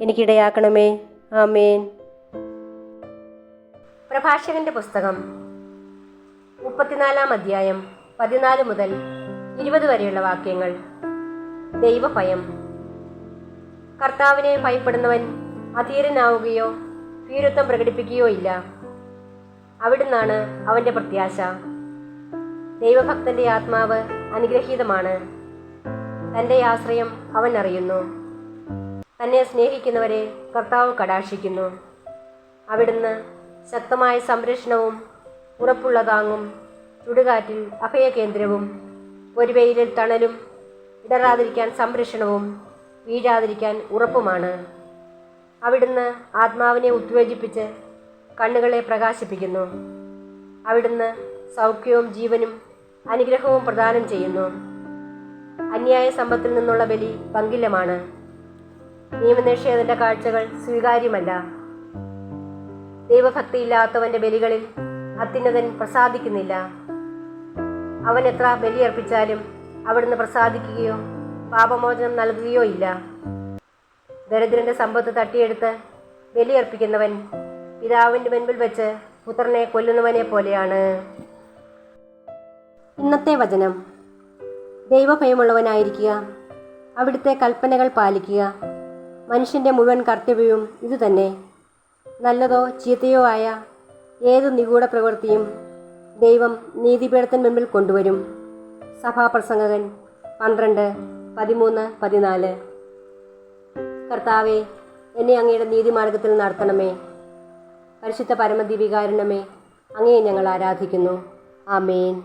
എനിക്കിടയാക്കണമേ. ആമേൻ. പ്രഭാഷകന്റെ പുസ്തകം മുപ്പത്തിനാലാം അധ്യായം പതിനാല് മുതൽ ഇരുപത് വരെയുള്ള വാക്യങ്ങൾ. ദൈവഭയം. കർത്താവിനെ ഭയപ്പെടുന്നവൻ അധീരനാവുകയോ ഭീരുത്വം പ്രകടിപ്പിക്കുകയോ ഇല്ല. അവിടുന്നാണ് അവന്റെ പ്രത്യാശ. ദൈവഭക്തന്റെ ആത്മാവ് അനുഗ്രഹീതമാണ്. തന്റെ ആശ്രയം അവൻ അറിയുന്നു. തന്നെ സ്നേഹിക്കുന്നവരെ കർത്താവ് കടാക്ഷിക്കുന്നു. അവിടുന്ന് ശക്തമായ സംരക്ഷണവും ഉറപ്പുള്ള താങ്ങും ചുടുകാറ്റിൽ അഭയകേന്ദ്രവും ഒരു വെയിലിൽ തണലും ഇടറാതിരിക്കാൻ സംരക്ഷണവും വീഴാതിരിക്കാൻ ഉറപ്പുമാണ്. അവിടുന്ന് ആത്മാവിനെ ഉത്തേജിപ്പിച്ച് കണ്ണുകളെ പ്രകാശിപ്പിക്കുന്നു. അവിടുന്ന് സൗഖ്യവും ജീവനും അനുഗ്രഹവും പ്രദാനം ചെയ്യുന്നു. അന്യായ സമ്പത്തിൽ നിന്നുള്ള ബലി പങ്കിലമാണ്. നിയമനിഷേധന്റെ കാഴ്ചകൾ സ്വീകാര്യമല്ല. ദൈവഭക്തിയില്ലാത്തവന്റെ ബലികളിൽ അത്യുന്നതൻ പ്രസാദിക്കുന്നില്ല. അവൻ എത്ര ബലിയർപ്പിച്ചാലും അവിടുന്ന് പ്രസാദിക്കുകയോ പാപമോചനം നൽകുകയോ ഇല്ല. ദരിദ്രന്റെ സമ്പത്ത് തട്ടിയെടുത്ത് ബലിയർപ്പിക്കുന്നവൻ പിതാവിന്റെ മുൻപിൽ വെച്ച് പുത്രനെ കൊല്ലുന്നവനെ പോലെയാണ്. ഇന്നത്തെ വചനം. ദൈവഭയമുള്ളവനായിരിക്കുക. അവിടുത്തെ കൽപ്പനകൾ പാലിക്കുക. മനുഷ്യന്റെ മുഴുവൻ കർത്തവ്യവും ഇതുതന്നെ. നല്ലതോ ചീത്തയോ ആയ ഏത് നിഗൂഢ പ്രവൃത്തിയും ദൈവം നീതിപീഠത്തിന് മുമ്പിൽ കൊണ്ടുവരും. സഭാപ്രസംഗകൻ പന്ത്രണ്ട് പതിമൂന്ന് പതിനാല്. കർത്താവെ എന്നെ അങ്ങയുടെ നീതിമാർഗത്തിൽ നടത്തണമേ. പരിശുദ്ധ പരമദിവികാരണമേ അങ്ങയെ ഞങ്ങൾ ആരാധിക്കുന്നു. ആമേൻ.